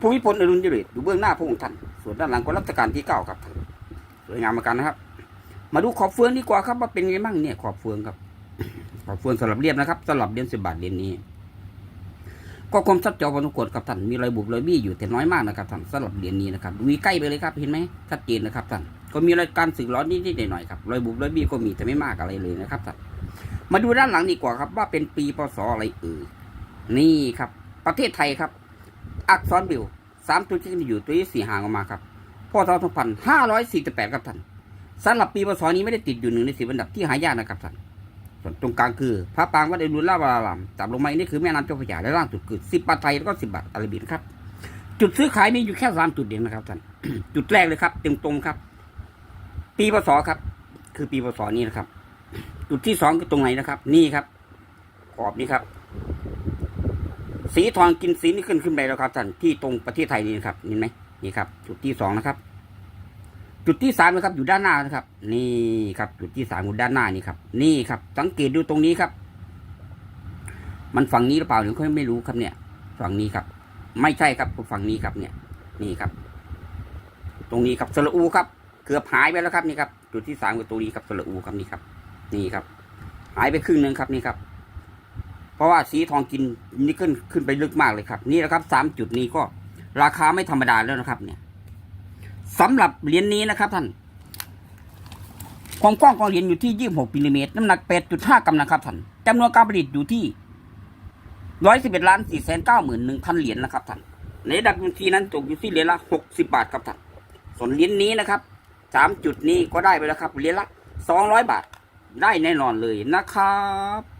ภูมิพลอดุลยเดชอยู่เบื้องหน้าพระองค์ท่าน ส่วนด้านหลังก็รัชกาลที่เก้าครับสวยงามเหมือนกันนะครับ มาดูขอบเฟืองดีกว่าครับว่าเป็นไงบ้างเนี่ยขอบเฟืองครับ ขอบเฟืองสลับเรียบนะครับสลับเรียญสิบบาทเรียญนี้ ก็คมชัดเจอพอสมควรครับท่านมีรอยบุบรอยบี้อยู่แต่น้อยมากนะครับท่านสลับเรียญนี้นะครับวีใกล้ไปเลยครับเห็นไหมชัดเจนนะครับท่านก็มีรอยการสึกร้อนนิดๆหน่อยๆครับรอยบุบรอยบี้ก็มีแต่ไม่มากอะไรเลยนะครับท่านมาดูด้านหลังดีกว่าครับ ว่าเป็นปีพศอะไรเอ่ยนี่ครับ ประเทศไทยครับ อักษรบิวสามตัวที่อยู่ตัวที่สี่ห่างออกมาครับพศสองพันห้าร้อยสี่สิบแปดครับท่านสำหรับปีพศนี้ไม่ได้ติดอยู่หนึ่งในสิบอันดับที่หายากนะครับท่านส่วนตรงกลางคือพระปางวัดเอรุลลาวารามจับลงมาอีกนี่คือแม่น้ำเจ้าพระยาและล่างสุดคือสิบบาทไทยแล้วก็สิบบาทอาราบินครับ จุดซื้อขายมีอยู่แค่สามจุดเดียวนะครับท่านจุดแรกเลยครับเต็มตรงครับ ปีพศครับ คือปีพศนี้นะครับ จุดที่สองคือตรงไหนนะครับ นี่ครับขอบนี้ครับ สีทองกินสีนี่ขึ้นขึ้นไปแล้วครับท่านที่ตรงประเทศไทยนี่นะครับเห็นไหมนี่ครับ จุดที่สองนะครับ จุดที่สามนะครับ อยู่ด้านหน้านะครับ นี่ครับ จุดที่สามอยู่ด้านหน้านี่ครับ นี่ครับ สังเกตดูตรงนี้ครับ มันฝั่งนี้หรือเปล่าหรือเขาไม่รู้ครับเนี่ย ฝั่งนี้ครับ ไม่ใช่ครับฝั่งนี้ครับเนี่ย นี่ครับ ตรงนี้ครับสระอูครับเกือบหายไปแล้วครับนี่ครับ จุดที่สามคือตรงนี้ครับสระอูครับนี่ครับ นี่ครับ หายไปครึ่งหนึ่งครับนี่ครับ เพราะว่าสีทองกินนี่ขึ้นขึ้นไปลึกมากเลยครับ นี่แหละครับสามจุดนี้ก็ราคาไม่ธรรมดาแล้วนะครับเนี่ยสำหรับเหรียญนี้นะครับท่านความกว้างของเหรียญอยู่ที่26มิลลิเมตรน้ำหนัก8.5กรัมนะครับท่านจำนวนการผลิตอยู่ที่111ล้าน4 9 1 0 0 0เก้าหมื่นหนึ่งพันเหรียญนะครับท่านในดับบัญชีนั้นตกอยู่ที่เหรียญละ60บาทครับท่านส่วนเหรียญนี้นะครับสามจุดนี้ก็ได้ไปแล้วครับเหรียญละ200บาทได้แน่นอนเลยนะครับ